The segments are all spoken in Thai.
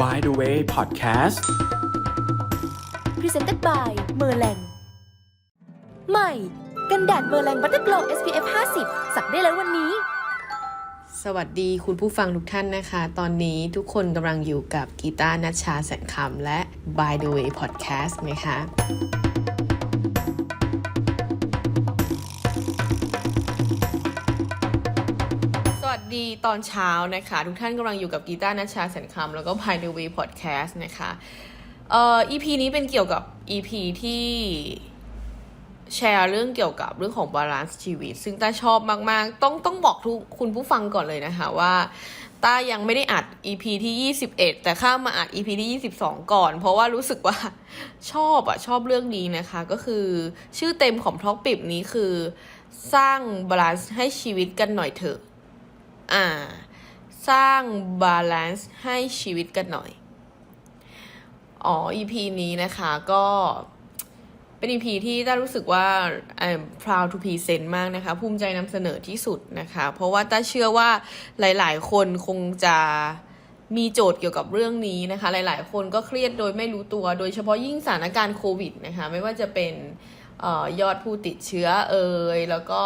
By the way Podcast Presented by เมอร์แรงใหม่ กันแดดเมอร์แรงบัตเตอร์โกล SPF 50 สักได้แล้ววันนี้ สวัสดีคุณผู้ฟังทุกท่านนะคะ ตอนนี้ทุกคนกำลังอยู่กับกีตาร์นัชชาแสนคำและ By the way Podcast นะคะ ดีตอนเช้านะคะ ทุกท่านกำลังอยู่กับกีตาร์นัชชาแสนคำแล้วก็ By the way Podcast นะคะเอ่อ EP นี้เป็นเกี่ยวกับ EP ที่แชร์เรื่องเกี่ยวกับเรื่องของบาลานซ์ชีวิต ซึ่งต้าชอบมาก ๆ ต้องต้องบอกทุกคุณผู้ฟังก่อนเลยนะคะว่าต้ายังไม่ได้อัด EP ที่ 21 แต่ข้ามมาอัด EP ที่ 22 ก่อน เพราะว่ารู้สึกว่าชอบอะชอบเรื่องนี้นะคะ ก็คือชื่อเต็มของท็อกปิบนี้คือ สร้างบาลานซ์ให้ชีวิตกันหน่อยเถอะ อ่า สร้างบาลานซ์ให้ชีวิตกันหน่อย อ๋อ EP นี้นะคะก็เป็น EP ที่ต้ารู้สึกว่า I'm proud to present มากนะคะ ภูมิใจนำเสนอที่สุดนะคะ เพราะว่าต้าเชื่อว่าหลาย ๆ คนคงจะมีโจทย์เกี่ยวกับเรื่องนี้นะคะ หลาย ๆ คนก็เครียดโดยไม่รู้ตัว โดยเฉพาะยิ่งสถานการณ์โควิดนะคะ ไม่ว่าจะเป็น ออยอดผู้ติดเชื้อเอ่ยแล้วก็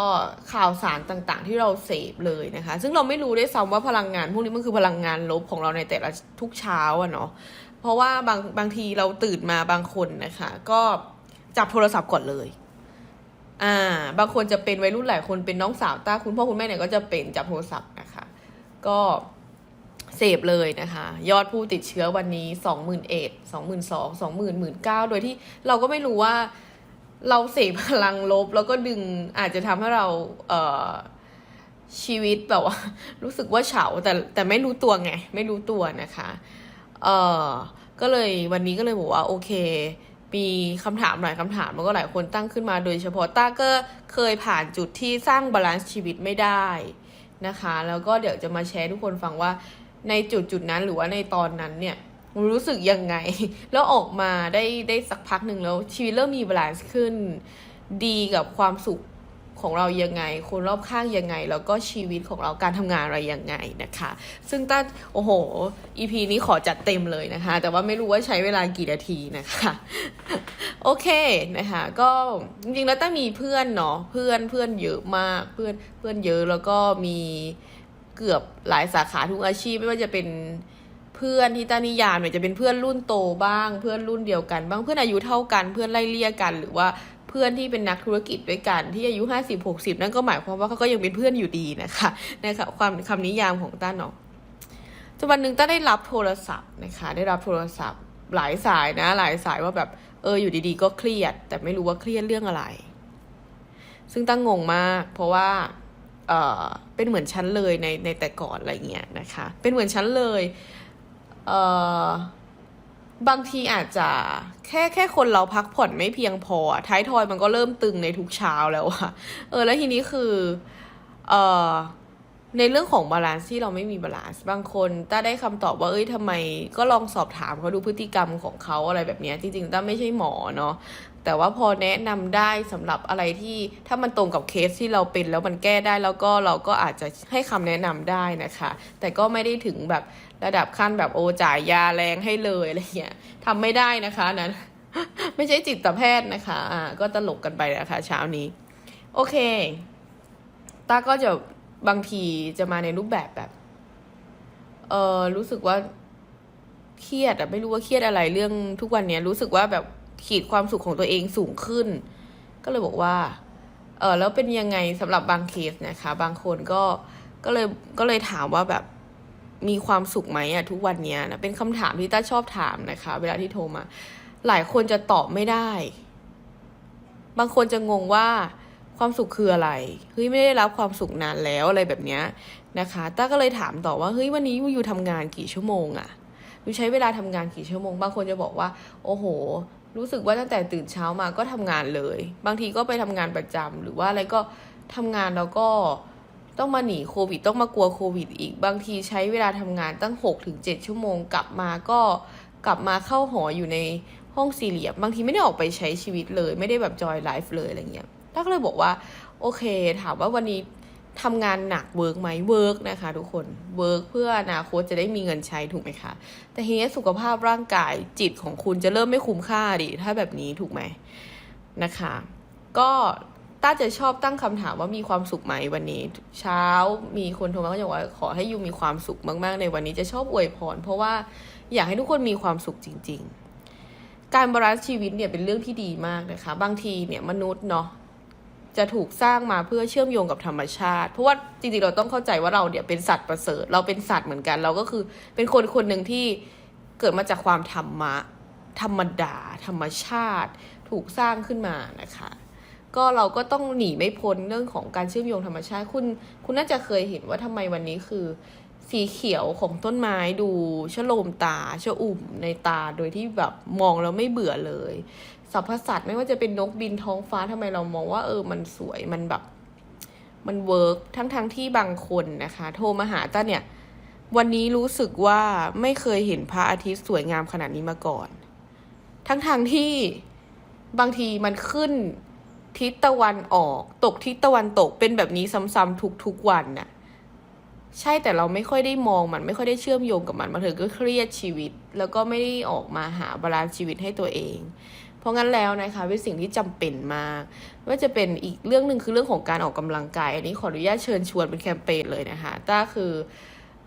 ข่าวสารต่างๆ ที่เราเสพเลยนะคะ ซึ่งเราไม่รู้ได้ซ้ำว่าพลังงานพวกนี้มันคือพลังงานลบของเราในแต่ละทุกเช้าอะเนาะเพราะว่าบางบางทีเราตื่นมาบางคนนะคะ ก็จับโทรศัพท์ก่อนเลยอ่าบางคนจะเป็นวัยรุ่นหลายคนเป็นน้องสาวตาคุณพ่อคุณแม่เนี่ยก็จะเป็นจับโทรศัพท์นะคะ ก็เสพเลยนะคะ ยอดผู้ติดเชื้อวันนี้สองหมื่นเอ็ดสองหมื่นสองสองหมื่นหมื่นเก้าโดยที่เราก็ไม่รู้ว่า เราเสพพลังลบแล้วก็ดึงอาจจะทำให้เราเออชีวิตแบบว่า รู้สึกว่าเฉาแต่แต่ไม่รู้ตัวไง ไม่รู้ตัวนะคะเออก็เลยวันนี้ก็เลยบอกว่าโอเค มีคำถามหลายคำถามแล้วก็หลายคนตั้งขึ้นมาโดยเฉพาะต้าก็เคยผ่านจุดที่สร้างบาลานซ์ชีวิตไม่ได้นะคะ แล้วก็เดี๋ยวจะมาแชร์ทุกคนฟังว่าในจุดจุดนั้นหรือว่าในตอนนั้นเนี่ย รู้สึกยังไง แล้วออกมาได้ได้สักพักหนึ่งแล้ว ชีวิตเริ่มมีบาลานซ์ขึ้น ดีกับความสุขของเรายังไง คนรอบข้างยังไง แล้วก็ชีวิตของเราการทำงานอะไรยังไงนะคะ ซึ่งต้าโอ้โห EP นี้ขอจัดเต็มเลยนะคะ แต่ว่าไม่รู้ว่าใช้เวลากี่นาทีนะคะ โอเคนะคะ ก็จริงๆแล้วต้ามีเพื่อนเนาะเพื่อนเพื่อนเยอะมากเพื่อนเพื่อนเยอะแล้วก็มีเกือบหลายสาขาทุกอาชีพไม่ว่าจะเป็น พื่อนที่ต้านิยามเนี่ยจะเป็นเพื่อนรุ่นโตบ้าง เพื่อนรุ่นเดียวกัน บ้างเพื่อนอายุเท่ากันเพื่อนไล่เลี่ยกัน หรือว่าเพื่อนที่เป็นนักธุรกิจด้วยกันที่อายุห้าสิบหกสิบนั่นก็หมายความว่าเขาก็ยังเป็นเพื่อนอยู่ดีนะคะนะคะความคำนิยามของต้าเนาะจนวันหนึ่งต้าได้รับโทรศัพท์นะคะ ได้รับโทรศัพท์ หลายสายนะ หลายสายว่าแบบเอออยู่ดีๆ ก็เครียด แต่ไม่รู้ว่าเครียดเรื่องอะไร ซึ่งตั้งงงมาก เพราะว่าเออเป็นเหมือนฉันเลยในในแต่ก่อนอะไรเงี้ยนะคะ เป็นเหมือนฉันเลย เออบางทีอาจจะแค่แค่คนเราพักผ่อนไม่เพียงพอ ท้ายทอยมันก็เริ่มตึงในทุกเช้าแล้วอะเออ แล้วทีนี้คือ เออ ในเรื่องของบาลานซ์ที่เราไม่มีบาลานซ์บางคนต้าได้คำตอบว่าเอ้ยทำไมก็ลองสอบถามเขาดูพฤติกรรมของเขาอะไรแบบนี้จริงๆต้าไม่ใช่หมอเนาะแต่ว่าพอแนะนำได้สำหรับอะไรที่ถ้ามันตรงกับเคสที่เราเป็นแล้วมันแก้ได้แล้วก็เราก็อาจจะให้คำแนะนำได้นะคะ แต่ก็ไม่ได้ถึงแบบระดับขั้นแบบโอจ่ายยาแรงให้เลยอะไรเงี้ยทำไม่ได้นะคะนั้นไม่ใช่จิตแพทย์นะคะอ่าก็ตลกกันไปนะคะ เช้านี้ โอเคตาก็จะ บางทีจะมาในรูปแบบแบบ เออรู้สึกว่าเครียดอะไม่รู้ว่าเครียดอะไรเรื่องทุกวันเนี้ยรู้สึกว่าแบบขีดความสุขของตัวเองสูงขึ้น ก็เลยบอกว่า เออแล้วเป็นยังไงสำหรับบางเคสนะคะ บางคนก็ก็เลยก็เลยถามว่าแบบมีความสุขไหมอะทุกวันเนี้ยนะเป็นคำถามที่ต้าชอบถามนะคะ เวลาที่โทรมา หลายคนจะตอบไม่ได้ บางคนจะงงว่า ความสุขคืออะไรเฮ้ยไม่ได้รับความสุขนานแล้วอะไรแบบเนี้ยนะคะต้าก็เลยถามต่อว่าเฮ้ยวันนี้ยูทำงานกี่ชั่วโมงอะยูใช้เวลาทำงานกี่ชั่วโมง บางคนจะบอกว่า โอ้โห รู้สึกว่าตั้งแต่ตื่นเช้ามาก็ทำงานเลย บางทีก็ไปทำงานประจำหรือว่าอะไรก็ทำงานแล้วก็ต้องมาหนีโควิด ต้องมากลัวโควิด อีก บางทีใช้เวลาทำงานตั้ง6ถึง7ชั่วโมง กลับมาก็กลับมาเข้าหออยู่ในห้องสี่เหลี่ยม บางทีไม่ได้ออกไปใช้ชีวิตเลย ไม่ได้แบบจอยไลฟ์เลยอะไรเงี้ย ต้าก็เลยบอกว่า โอเค ถามว่าวันนี้ทำงานหนักเวิร์กไหมเวิร์กนะคะ ทุกคนเวิร์กเพื่ออนาคตจะได้มีเงินใช้ถูกไหมคะ แต่ทีนี้สุขภาพร่างกายจิตของคุณจะเริ่มไม่คุ้มค่าดิถ้าแบบนี้ถูกไหมนะคะ ก็ต้าจะชอบตั้งคำถามว่ามีความสุขไหมวันนี้ เช้ามีคนโทรมาก็จะบอกว่าขอให้ยูมีความสุขมากๆ ในวันนี้จะชอบอวยพร เพราะว่าอยากให้ทุกคนมีความสุขจริง ๆ การบาลานซ์ชีวิตเนี่ยเป็นเรื่องที่ดีมากนะคะ บางทีเนี่ยมนุษย์เนาะ จะถูกสร้างมาเพื่อเชื่อมโยงกับธรรมชาติ เพราะว่าจริงๆเราต้องเข้าใจว่าเราเนี่ยเป็นสัตว์ประเสริฐ เราเป็นสัตว์เหมือนกัน เราก็คือเป็นคนคนหนึ่งที่เกิดมาจากความธรรมะ ธรรมดา ธรรมชาติ ถูกสร้างขึ้นมานะคะ ก็เราก็ต้องหนีไม่พ้นเรื่องของการเชื่อมโยงธรรมชาติ คุณคุณน่าจะเคยเห็นว่าทำไมวันนี้คือสีเขียวของต้นไม้ดูชะโลมตาชะอุ่มในตาโดยที่แบบมองแล้วไม่เบื่อเลย สรรพสัตว์ไม่ว่าจะเป็นนกบินท้องฟ้าทำไมเรามองว่าเออมันสวยมันแบบ มันเวิร์กทั้งทั้งๆที่บางคนนะคะ โทรมาหาต้าเนี่ย วันนี้รู้สึกว่าไม่เคยเห็นพระอาทิตย์สวยงามขนาดนี้มาก่อน ทั้งทงที่บางทีมันขึ้นทิศตะวันออก ตกทิศตะวันตกเป็นแบบนี้ซ้ำๆทุกๆวันน่ะใช่แต่เราไม่ค่อยได้มองมันไม่ค่อยได้เชื่อมโยงกับมันมาเถอะก็เครียดชีวิต แล้วก็ไม่ได้ออกมาหาบาลานซ์ชีวิตให้ตัวเอง เพราะงั้นแล้วนะคะเป็นสิ่งที่จำเป็นมากว่าจะเป็นอีกเรื่องหนึ่งคือเรื่องของการออกกำลังกาย อันนี้ขออนุญาตเชิญชวนเป็นแคมเปญเลยนะคะต้าคือ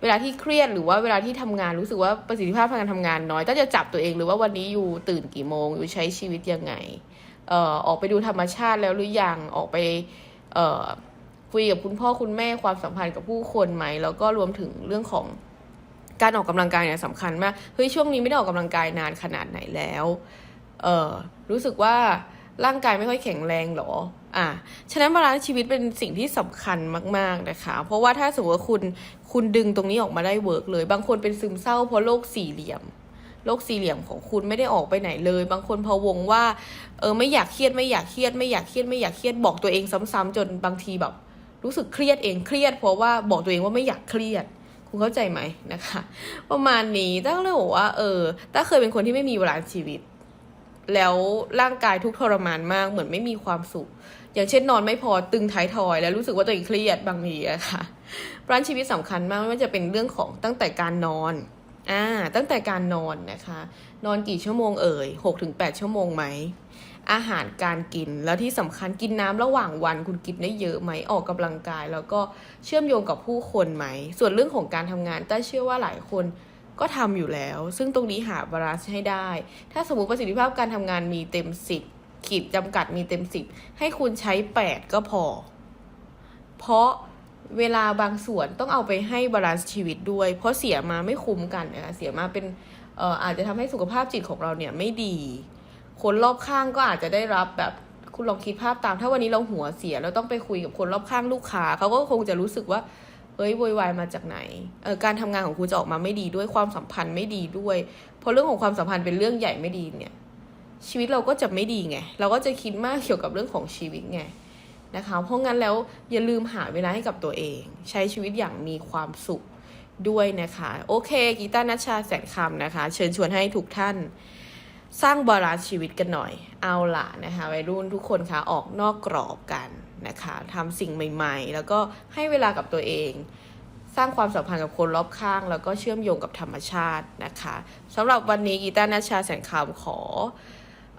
เวลาที่เครียดหรือว่าเวลาที่ทำงานรู้สึกว่าประสิทธิภาพทางการทำงานน้อยต้าจะจับตัวเองหรือว่าวันนี้อยู่ตื่นกี่โมงอยู่ใช้ชีวิตยังไงเอ่อออกไปดูธรรมชาติแล้วหรือยังออกไปเอ่อคุยกับคุณพ่อคุณแม่ความสัมพันธ์กับผู้คนไหมแล้วก็รวมถึงเรื่องของการออกกำลังกายเนี่ยสำคัญมากเฮ้ยช่วงนี้ไม่ได้ออกกำลังกายนานขนาดไหนแล้ว เออรู้สึกว่าร่างกายไม่ค่อยแข็งแรงหรอ อะฉะนั้นบาลานซ์ชีวิตเป็นสิ่งที่สำคัญมาก ๆ นะคะ เพราะว่าถ้าสมมติว่าคุณ คุณดึงตรงนี้ออกมาได้เวิร์กเลย บางคนเป็นซึมเศร้าเพราะโรคสี่เหลี่ยม โรคสี่เหลี่ยมของคุณไม่ได้ออกไปไหนเลย บางคนพะวงว่า เออ ไม่อยากเครียด ไม่อยากเครียด ไม่อยากเครียด ไม่อยากเครียด บอกตัวเองซ้ำๆจนบางทีแบบ รู้สึกเครียดเอง เครียด เพราะว่าบอกตัวเองว่าไม่อยากเครียด คุณเข้าใจไหมนะคะ ประมาณนี้ตั้งเลยบอกว่า เออตั้งเคยเป็นคนที่ไม่มีเวลาชีวิต แล้วร่างกายทุกทรมานมากเหมือนไม่มีความสุข อย่างเช่นนอนไม่พอตึงท้ายทอย แล้วรู้สึกว่าตัวเองเครียดบางทีอะค่ะร้านชีวิตสำคัญมากไม่ว่าจะเป็นเรื่องของตั้งแต่การนอนอ่าตั้งแต่การนอนนะคะ นอนกี่ชั่วโมงเอ่ยหกถึงแปดชั่วโมงไหมอาหารการกินแล้วที่สำคัญกินน้ำระหว่างวันคุณกินได้เยอะไหมออกกำลังกาย แล้วก็เชื่อมโยงกับผู้คนไหม ส่วนเรื่องของการทำงานต้าเชื่อว่าหลายคน ก็ทำอยู่แล้ว ซึ่งตรงนี้หาบาลานซ์ให้ได้ ถ้าสมมติประสิทธิภาพการทำงานมีเต็มสิบขีดจำกัดมีเต็มสิบให้คุณใช้แปดก็พอ เพราะเวลาบางส่วนต้องเอาไปให้บาลานซ์ชีวิตด้วย เพราะเสียมาไม่คุ้มกันนะคะเสียมาเป็นเอ่ออาจจะทำให้สุขภาพจิตของเราเนี่ยไม่ดี คนรอบข้างก็อาจจะได้รับแบบคุณลองคิดภาพตาม ถ้าวันนี้เราหัวเสียเราต้องไปคุยกับคนรอบข้างลูกค้าเขาก็คงจะรู้สึกว่า เอ้ยโวยวายมาจากไหนเออการทำงานของคุณจะออกมาไม่ดีด้วยความสัมพันธ์ไม่ดีด้วยเพราะเรื่องของความสัมพันธ์เป็นเรื่องใหญ่ไม่ดีเนี่ย ชีวิตเราก็จะไม่ดีไงเราก็จะคิดมากเกี่ยวกับเรื่องของชีวิตไงนะคะเพราะงั้นแล้วอย่าลืมหาเวลาให้กับตัวเอง ใช้ชีวิตอย่างมีความสุขด้วยนะคะ โอเคกีตาร์นัชชาแสนคำนะคะ เชิญชวนให้ทุกท่านสร้างบาลานซ์ชีวิตกันหน่อย เอาล่ะนะคะวัยรุ่นทุกคนคะออกนอกกรอบกัน นะคะทำสิ่งใหม่ๆ แล้วก็ให้เวลากับตัวเอง สร้างความสัมพันธ์กับคนรอบข้าง แล้วก็เชื่อมโยงกับธรรมชาตินะคะสำหรับวันนี้กีตาร์นัชชาแสนคำขอ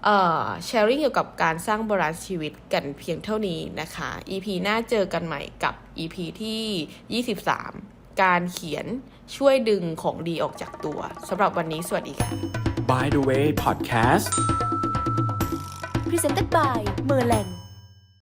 เอ่อแชร์ริ่งเกี่ยวกับการสร้างบาลานซ์ชีวิตกันเพียงเท่านี้นะคะ EP หน้าเจอกันใหม่กับ EP ที่ 23 การเขียนช่วยดึงของดีออกจากตัวสำหรับวันนี้สวัสดีค่ะ By the way podcast Presented by เมอร์แลง